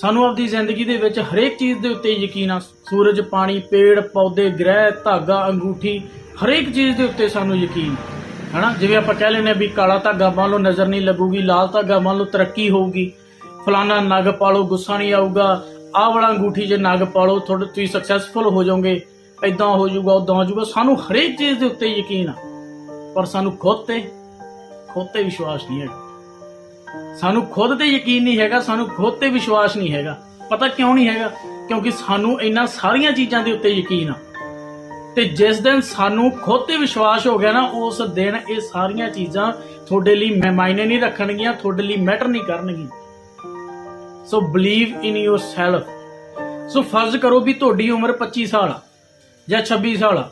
ਸਾਨੂੰ ਆਪਣੀ ਜ਼ਿੰਦਗੀ ਦੇ ਵਿੱਚ ਹਰੇਕ ਚੀਜ਼ ਦੇ ਉੱਤੇ ਯਕੀਨ ਆ। ਸੂਰਜ, ਪਾਣੀ, ਪੇੜ, ਪੌਦੇ, ਗ੍ਰਹਿ, ਧਾਗਾ, ਅੰਗੂਠੀ, ਹਰੇਕ ਚੀਜ਼ ਦੇ ਉੱਤੇ ਸਾਨੂੰ ਯਕੀਨ। ਹੈ ਹਨਾ? ਜਿਵੇਂ ਆਪਾਂ ਕਹਿ ਲੈਨੇ ਵੀ ਕਾਲਾ ਧਾਗਾ ਮੰਨ ਲਓ, ਨਜ਼ਰ ਨਹੀਂ ਲੱਗੂਗੀ, ਲਾਲ ਧਾਗਾ ਮੰਨ ਲਓ, ਤਰੱਕੀ ਹੋਊਗੀ। ਫਲਾਣਾ ਨਗ ਪਾਲੋ, ਗੁੱਸਾ ਨਹੀਂ ਆਊਗਾ। ਆਹ ਵਾਲਾ ਅੰਗੂਠੀ ਜੇ ਨਗ ਪਾਲੋ ਤੁਹਾਡੇ ਤੁਸੀਂ ਸਕਸੈਸਫੁਲ ਹੋ ਜਾਓਗੇ ਐਦਾਂ ਹੋ ਜਾਊਗਾ ਉਦਾਂ ਹੋ ਜਾਊਗਾ। ਸਾਨੂੰ ਹਰੇਕ ਚੀਜ਼ ਦੇ ਉੱਤੇ ਯਕੀਨ ਆ। ਪਰ ਸਾਨੂੰ ਖੁਦ ਤੇ ਖੁਦ ਤੇ ਵਿਸ਼ਵਾਸ ਨਹੀਂ ਹੈਗਾ। ਸਾਨੂੰ ਖੁਦ ਤੇ ਯਕੀਨ ਨਹੀਂ ਹੈਗਾ, ਸਾਨੂੰ ਖੁਦ ਤੇ ਵਿਸ਼ਵਾਸ ਨਹੀਂ ਹੈਗਾ। ਪਤਾ ਕਿਉਂ ਨਹੀਂ ਹੈਗਾ? ਕਿਉਂਕਿ ਸਾਨੂੰ ਇਹਨਾਂ ਸਾਰੀਆਂ ਚੀਜ਼ਾਂ ਦੇ ਉੱਤੇ ਯਕੀਨ ਆ। ਤੇ ਜਿਸ ਦਿਨ ਸਾਨੂੰ ਖੁਦ ਤੇ ਵਿਸ਼ਵਾਸ ਹੋ ਗਿਆ ਨਾ, ਉਸ ਦਿਨ ਇਹ ਸਾਰੀਆਂ ਚੀਜ਼ਾਂ ਤੁਹਾਡੇ ਲਈ ਮੈਂ ਮਾਇਨੇ ਨਹੀਂ ਰੱਖਣਗੀਆਂ, ਤੁਹਾਡੇ ਲਈ ਮੈਟਰ ਨਹੀਂ ਕਰਨਗੀਆਂ। ਸੋ ਬਲੀਵ ਇਨ ਯੋਰ ਸੈਲਫ ਸੋ ਫਰਜ਼ ਕਰੋ ਵੀ ਤੁਹਾਡੀ ਉਮਰ 25 ਸਾਲ ਆ ਜਾਂ 26 ਸਾਲ ਆ।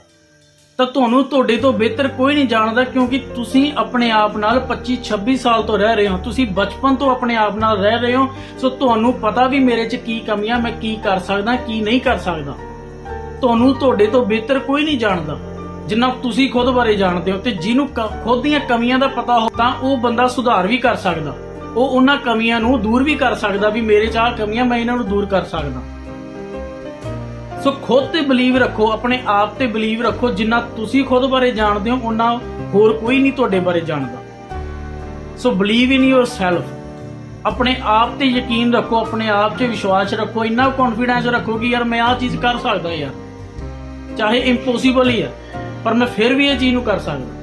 ਤਾਂ ਤੁਹਾਨੂੰ ਤੁਹਾਡੇ ਤੋਂ ਬਿਹਤਰ ਕੋਈ ਨਹੀਂ ਜਾਣਦਾ ਕਿਉਂਕਿ ਤੁਸੀਂ ਆਪਣੇ ਆਪ ਨਾਲ 25 26 ਸਾਲ ਤੋਂ ਰਹਿ ਰਹੇ ਹੋ। ਤੁਸੀਂ ਬਚਪਨ ਤੋਂ ਆਪਣੇ ਆਪ ਨਾਲ ਰਹਿ ਰਹੇ ਹੋ। ਸੋ ਤੁਹਾਨੂੰ ਪਤਾ ਵੀ ਮੇਰੇ 'ਚ ਕੀ ਕਮੀਆਂ, ਮੈਂ ਕੀ ਕਰ ਸਕਦਾ, ਕੀ ਨਹੀਂ ਕਰ ਸਕਦਾ। ਤੁਹਾਨੂੰ ਤੁਹਾਡੇ ਤੋਂ ਬਿਹਤਰ ਕੋਈ ਨਹੀਂ ਜਾਣਦਾ। ਜਿੰਨਾ ਤੁਸੀਂ ਖੁਦ ਬਾਰੇ ਜਾਣਦੇ ਹੋ ਤੇ ਜਿਹਨੂੰ ਖੁਦ ਦੀਆਂ ਕਮੀਆਂ ਦਾ ਪਤਾ ਹੋ ਤਾਂ ਉਹ ਬੰਦਾ ਸੁਧਾਰ ਵੀ ਕਰ ਸਕਦਾ। ਉਹ ਉਹਨਾਂ ਕਮੀਆਂ ਨੂੰ ਦੂਰ ਵੀ ਕਰ ਸਕਦਾ ਵੀ ਮੇਰੇ 'ਚ ਆਹ ਕਮੀਆਂ, ਮੈਂ ਇਹਨਾਂ ਨੂੰ ਦੂਰ ਕਰ ਸਕਦਾ। ਸੋ ਖੁਦ ਤੇ ਬਲੀਵ ਰੱਖੋ, ਆਪਣੇ ਆਪ ਤੇ ਬਲੀਵ ਰੱਖੋ, ਜਿੰਨਾ ਤੁਸੀਂ ਖੁਦ ਬਾਰੇ ਜਾਣਦੇ ਹੋ ਉਹਨਾਂ ਹੋਰ ਕੋਈ ਨਹੀਂ ਤੁਹਾਡੇ ਬਾਰੇ ਜਾਣਦਾ। ਸੋ ਬਲੀਵ ਇਨ ਯੋਰ ਸੈਲਫ ਆਪਣੇ ਆਪ ਤੇ ਯਕੀਨ ਰੱਖੋ, ਆਪਣੇ ਆਪ 'ਚ ਵਿਸ਼ਵਾਸ ਰੱਖੋ, ਇੰਨਾ ਕੌਨਫੀਡੈਂਸ ਰੱਖੋ ਕਿ ਯਾਰ ਮੈਂ ਆਹ ਚੀਜ਼ ਕਰ ਸਕਦਾ ਯਾਰ। ਚਾਹੇ ਇੰਪੋਸੀਬਲ ਹੀ ਹੈ ਪਰ ਮੈਂ ਫਿਰ ਵੀ ਇਹ ਚੀਜ਼ ਨੂੰ ਕਰ ਸਕਦਾ।